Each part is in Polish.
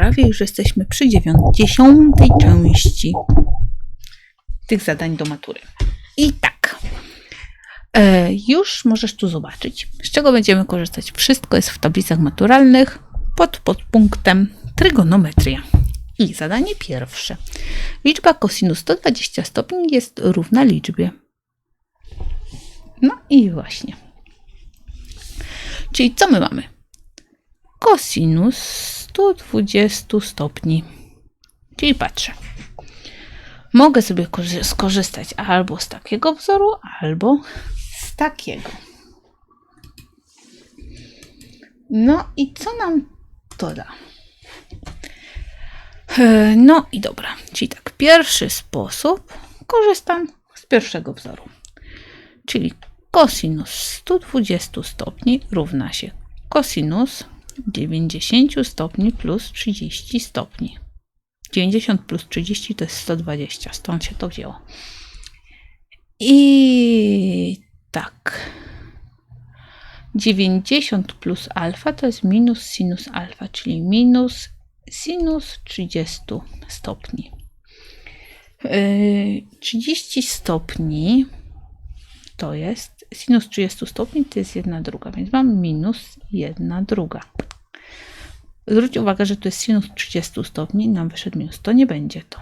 prawie już jesteśmy przy dziewiąt- dziesiątej części tych zadań do matury. I tak, e, już możesz tu zobaczyć, z czego będziemy korzystać. Wszystko jest w tablicach maturalnych pod podpunktem trygonometria. I zadanie pierwsze. Liczba cosinus 120 stopni jest równa liczbie. No i właśnie. Czyli co my mamy? Cosinus 120 stopni. Czyli patrzę. Mogę sobie korzy- skorzystać albo z takiego wzoru, albo z takiego. No i co nam to da? E, No i dobra, czyli tak, pierwszy sposób korzystam z pierwszego wzoru. Czyli cosinus 120 stopni równa się cosinus 90 stopni plus 30 stopni. 90 plus 30 to jest 120, stąd się to wzięło. I tak. 90 plus alfa to jest minus sinus alfa, czyli minus sinus 30 stopni. Yy, 30 stopni to jest sinus 30 stopni to jest jedna druga, więc mam minus jedna druga. Zwróć uwagę, że to jest sinus 30 stopni, nam wyszedł minus. To nie będzie to.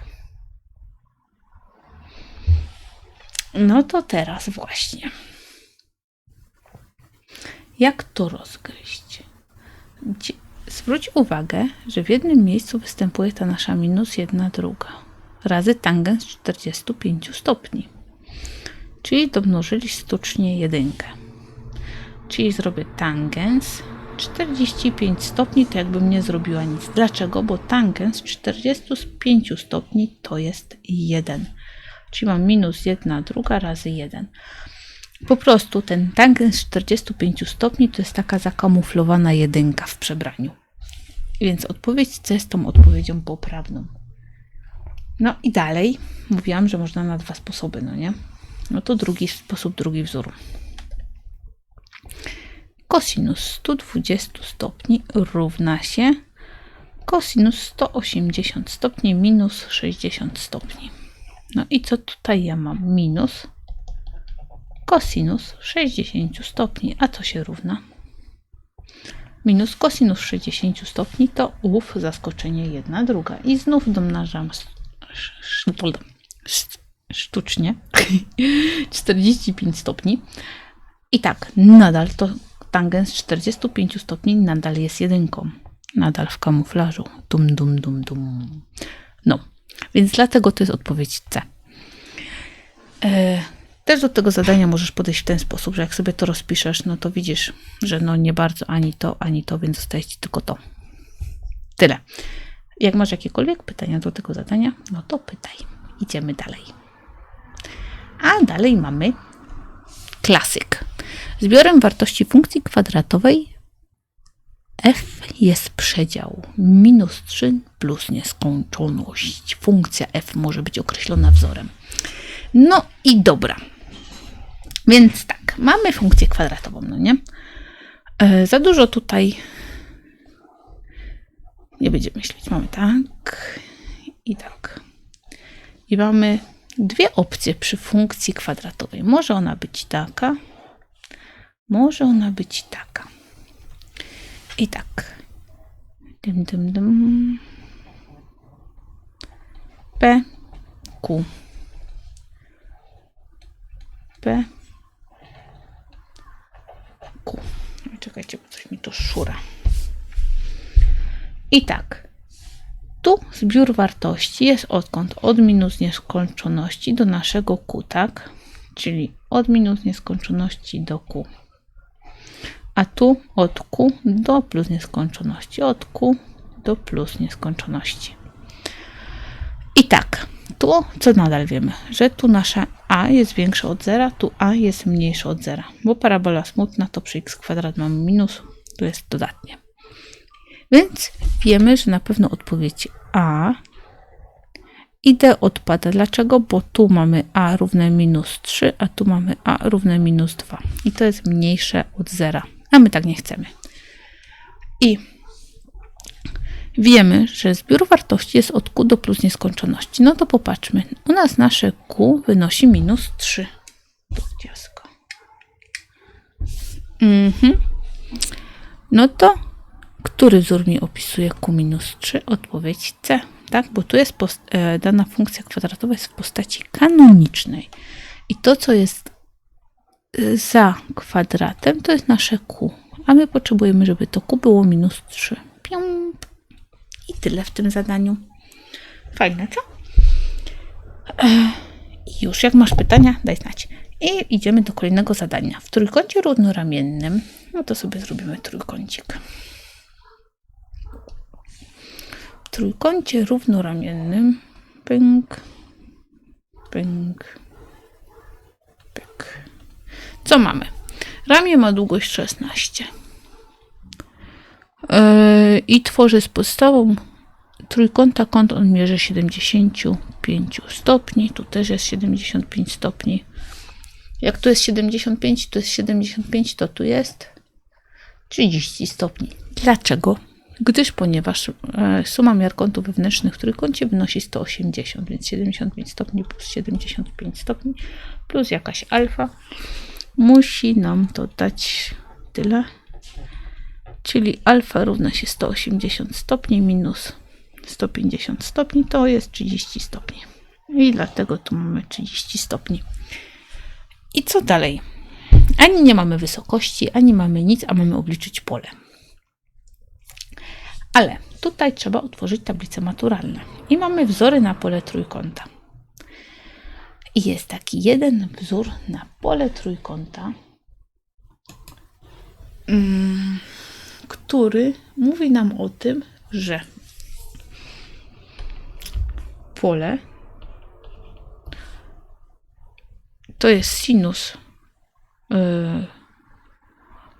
No to teraz właśnie. Jak to rozgryźć? Zwróć uwagę, że w jednym miejscu występuje ta nasza minus jedna druga razy tangens 45 stopni. Czyli domnożyli sztucznie jedynkę. Czyli zrobię tangens 45 stopni, to jakbym nie zrobiła nic. Dlaczego? Bo tangens 45 stopni to jest 1. Czyli mam minus 1 druga razy 1. Po prostu ten tangens 45 stopni to jest taka zakamuflowana jedynka w przebraniu. Więc odpowiedź C jest tą odpowiedzią poprawną. No i dalej mówiłam, że można na dwa sposoby, no nie? No to drugi sposób, drugi wzór. Kosinus 120 stopni równa się kosinus 180 stopni minus 60 stopni. No i co tutaj ja mam? Minus kosinus 60 stopni. A co się równa? Minus kosinus 60 stopni to ów zaskoczenie jedna druga. I znów domnażam sz- sz- sz- sztucznie 45 stopni. I tak, nadal to tangens 45 stopni nadal jest jedynką. Nadal w kamuflażu. Dum, dum, dum, dum. No, więc dlatego to jest odpowiedź C. E, też do tego zadania możesz podejść w ten sposób, że jak sobie to rozpiszesz, no to widzisz, że no nie bardzo ani to, ani to, więc zostaje ci tylko to. Tyle. Jak masz jakiekolwiek pytania do tego zadania, no to pytaj. Idziemy dalej. A dalej mamy klasyk. Zbiorem wartości funkcji kwadratowej f jest przedział minus 3 plus nieskończoność. Funkcja f może być określona wzorem. No i dobra. Więc tak, mamy funkcję kwadratową, no nie? E, za dużo tutaj nie będziemy myśleć. Mamy tak i tak. I mamy dwie opcje przy funkcji kwadratowej. Może ona być taka, może ona być taka. I tak. Dym, dym, dym. P, Q. P, Q. Czekajcie, bo coś mi tu szura. I tak. Zbiór wartości jest odkąd? Od minus nieskończoności do naszego Q, tak? Czyli od minus nieskończoności do Q. A tu od Q do plus nieskończoności. Od Q do plus nieskończoności. I tak, tu co nadal wiemy, że tu nasza a jest większa od zera, tu a jest mniejsza od zera, bo parabola smutna to przy x kwadrat mamy minus, tu jest dodatnie. Więc wiemy, że na pewno odpowiedź a i d odpada. Dlaczego? Bo tu mamy a równe minus 3, a tu mamy a równe minus 2. I to jest mniejsze od zera, a my tak nie chcemy. I Wiemy, że zbiór wartości jest od q do plus nieskończoności. No to popatrzmy. U nas nasze q wynosi minus 3. Tu dziecko. Mhm. No to który wzór mi opisuje q minus 3? Odpowiedź C, tak? Bo tu jest e, dana funkcja kwadratowa jest w postaci kanonicznej. I to, co jest e, za kwadratem, to jest nasze q. A my potrzebujemy, żeby to q było minus 3. Pium. I tyle w tym zadaniu. Fajne, co? E, I już, jak masz pytania, daj znać. I idziemy do kolejnego zadania. W trójkącie równoramiennym, no to sobie zrobimy trójkącik. W trójkącie równoramiennym, pęk, pęk, pyk. Co mamy? Ramię ma długość 16 yy, i tworzy z podstawą trójkąta kąt o mierze 75 stopni. Tu też jest 75 stopni. Jak tu jest 75, tu jest 75, to tu jest 30 stopni. Dlaczego? Gdyż ponieważ e, suma miar kątów wewnętrznych w trójkącie wynosi 180, więc 75 stopni plus 75 stopni plus jakaś alfa musi nam to dać tyle. Czyli alfa równa się 180 stopni minus 150 stopni to jest 30 stopni. I dlatego tu mamy 30 stopni. I co dalej? Ani nie mamy wysokości, ani mamy nic, a mamy obliczyć pole. Ale tutaj trzeba otworzyć tablice maturalne. I mamy wzory na pole trójkąta. I jest taki jeden wzór na pole trójkąta, mm, który mówi nam o tym, że pole to jest sinus yy,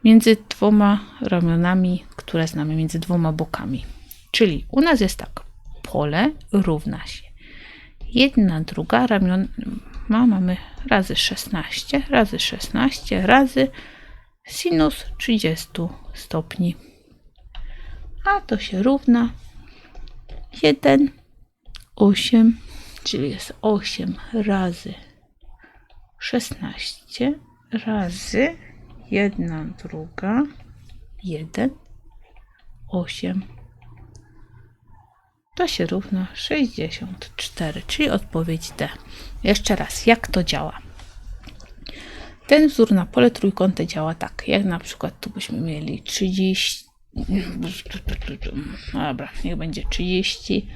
między dwoma ramionami, które znamy, między dwoma bokami. Czyli u nas jest tak, pole równa się jedna druga ramion ma, mamy razy 16, razy 16, razy sinus 30 stopni. A to się równa 1, 8, czyli jest 8 razy 16 razy 1 druga 1 8 to się równa 64, czyli odpowiedź D. Jeszcze raz, jak to działa? Ten wzór na pole trójkąta działa tak, jak na przykład tu byśmy mieli 30, dobra, niech będzie 30,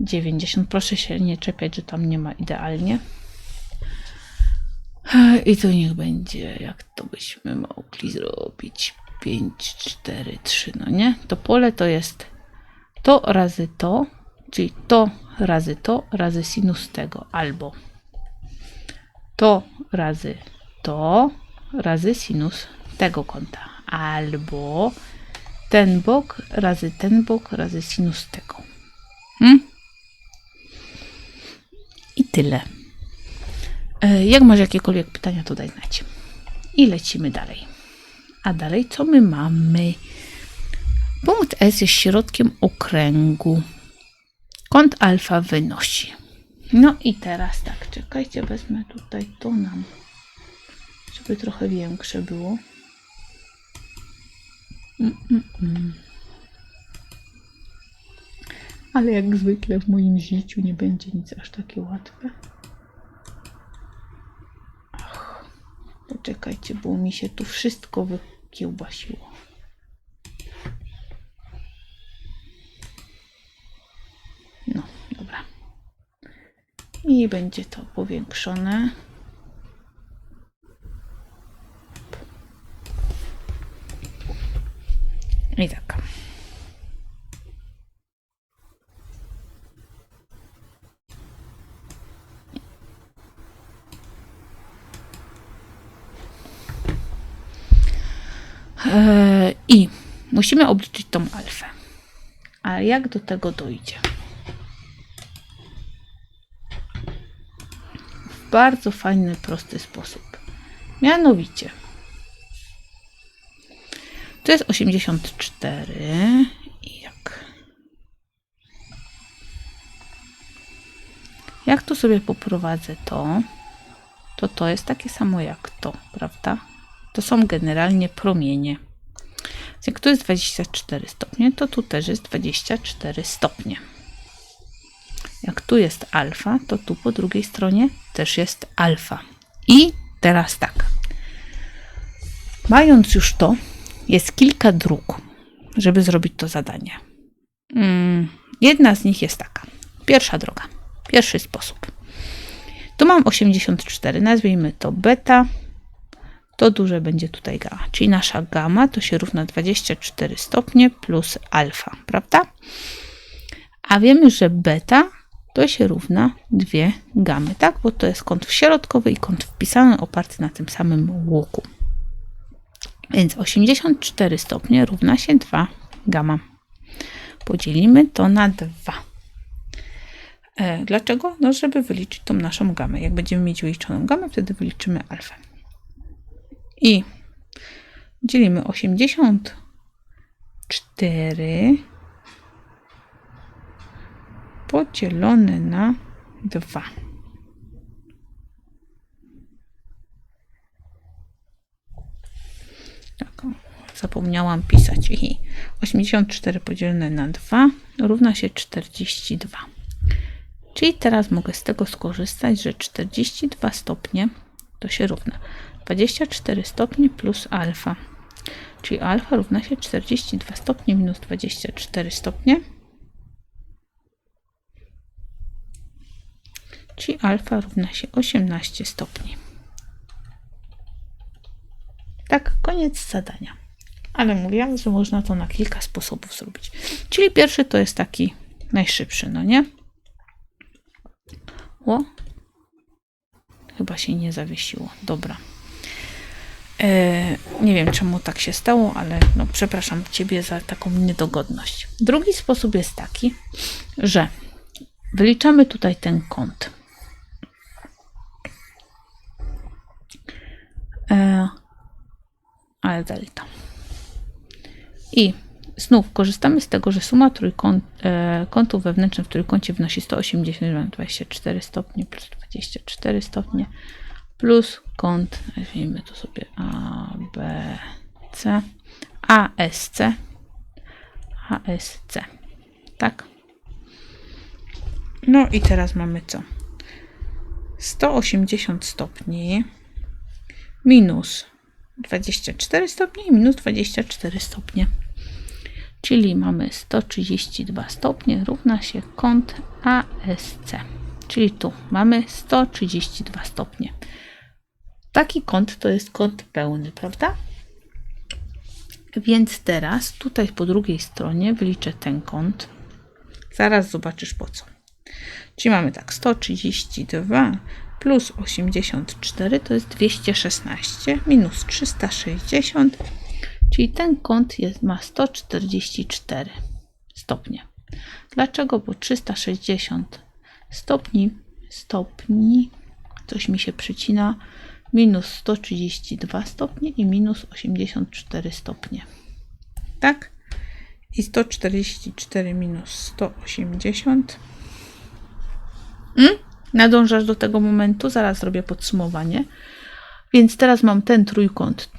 90, proszę się nie czepiać, że tam nie ma idealnie. I to niech będzie, jak to byśmy mogli zrobić, 5, 4, 3, no nie? To pole to jest to razy to, czyli to razy to razy sinus tego, albo to razy to razy sinus tego kąta, albo ten bok razy ten bok razy sinus tego. Hmm? I tyle. E, jak masz jakiekolwiek pytania, to daj znać. I lecimy dalej. A dalej co my mamy? Punkt S jest środkiem okręgu. Kąt alfa wynosi. No i teraz tak, czekajcie, wezmę tutaj to nam, żeby trochę większe było. Mm, mm, mm. Ale jak zwykle w moim życiu nie będzie nic aż takie łatwe. Poczekajcie, bo mi się tu wszystko wykiełbasiło. No, dobra. I będzie to powiększone. I tak. Musimy obliczyć tą alfę. Ale jak do tego dojdzie? W bardzo fajny, prosty sposób. Mianowicie to jest 84 i jak jak tu sobie poprowadzę to, to to jest takie samo jak to, prawda? To są generalnie promienie. Więc jak tu jest 24 stopnie, to tu też jest 24 stopnie. Jak tu jest alfa, to tu po drugiej stronie też jest alfa. I teraz tak. Mając już to, jest kilka dróg, żeby zrobić to zadanie. Mm, Jedna z nich jest taka. Pierwsza droga. Pierwszy sposób. Tu mam 84, nazwijmy to beta. To duże będzie tutaj gamma. Czyli nasza gamma to się równa 24 stopnie plus alfa, prawda? A wiemy, że beta to się równa dwie gamy, tak? Bo to jest kąt środkowy i kąt wpisany oparty na tym samym łuku. Więc 84 stopnie równa się 2 gamma. Podzielimy to na 2. E, Dlaczego? No, żeby wyliczyć tą naszą gamę. Jak będziemy mieć wyliczoną gamę, wtedy wyliczymy alfę. I dzielimy 84 podzielone na 2. Tak, zapomniałam pisać. I 84 podzielone na 2 równa się 42. Czyli teraz mogę z tego skorzystać, że 42 stopnie to się równa 24 stopnie plus alfa. Czyli alfa równa się 42 stopnie minus 24 stopnie. Czyli alfa równa się 18 stopni. Tak, koniec zadania. Ale mówiłam, że można to na kilka sposobów zrobić. Czyli pierwszy to jest taki najszybszy, no nie? O, chyba się nie zawiesiło. Dobra. E, nie wiem, czemu tak się stało, ale no, przepraszam Ciebie za taką niedogodność. Drugi sposób jest taki, że wyliczamy tutaj ten kąt. E, ale delta. I znów korzystamy z tego, że suma trójkąt, e, kątów wewnętrznych w trójkącie wynosi 180, 24 stopnie plus 24 stopnie plus kąt, nazwijmy to sobie A, B, C, ASC, ASC, tak? No i teraz mamy co? 180 stopni minus 24 stopnie i minus 24 stopnie. Czyli mamy 132 stopnie równa się kąt ASC. Czyli tu mamy 132 stopnie. Taki kąt to jest kąt pełny, prawda? Więc teraz tutaj po drugiej stronie wyliczę ten kąt. Zaraz zobaczysz po co. Czyli mamy tak 132 plus 84 to jest 216 minus 360, czyli ten kąt jest, ma 144 stopnie. Dlaczego? Bo 360 stopni, stopni, coś mi się przycina, minus 132 stopnie i minus 84 stopnie. Tak? I 144 minus 180. Hmm? Nadążasz do tego momentu? Zaraz zrobię podsumowanie. Więc teraz mam ten trójkąt.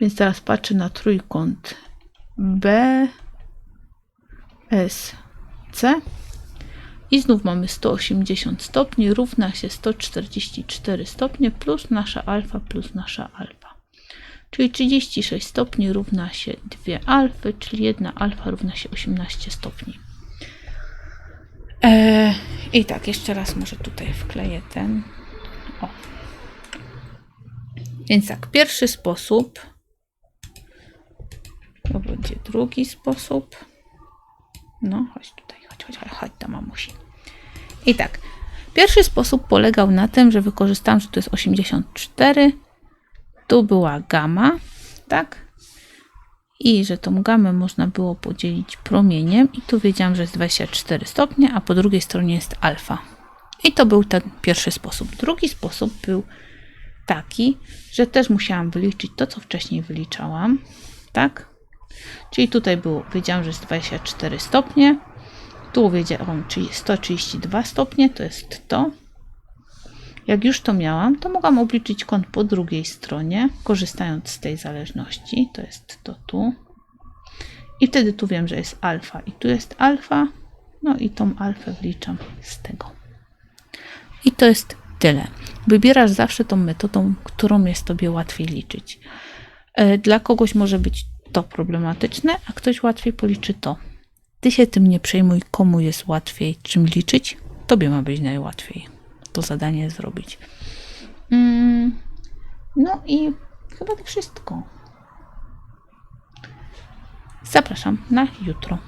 Więc teraz patrzę na trójkąt B, S, C. I znów mamy 180 stopni, równa się 144 stopnie plus nasza alfa plus nasza alfa. Czyli 36 stopni równa się 2 alfy, czyli 1 alfa równa się 18 stopni. E, I tak, jeszcze raz może tutaj wkleję ten. O. Więc tak, pierwszy sposób. To będzie drugi sposób. No, chodź tutaj, chodź, chodź, chodź, ta mamusi. I tak, pierwszy sposób polegał na tym, że wykorzystałam, że to jest 84. Tu była gama, tak? i że tą gamę można było podzielić promieniem i tu wiedziałam, że jest 24 stopnie, a po drugiej stronie jest alfa. I to był ten pierwszy sposób. Drugi sposób był taki, że też musiałam wyliczyć to, co wcześniej wyliczałam, tak? Czyli tutaj było, wiedziałam, że jest 24 stopnie, Tu wiedziałam, czyli 132 stopnie to jest to. Jak już to miałam, to mogłam obliczyć kąt po drugiej stronie, korzystając z tej zależności. To jest to tu. I wtedy tu wiem, że jest alfa i tu jest alfa. No i tą alfę wliczam z tego. I to jest tyle. Wybierasz zawsze tą metodą, którą jest tobie łatwiej liczyć. E, Dla kogoś może być to problematyczne, a ktoś łatwiej policzy to. Ty się tym nie przejmuj, komu jest łatwiej czym liczyć. Tobie ma być najłatwiej to zadanie zrobić. Mm, No i chyba to wszystko. Zapraszam na jutro.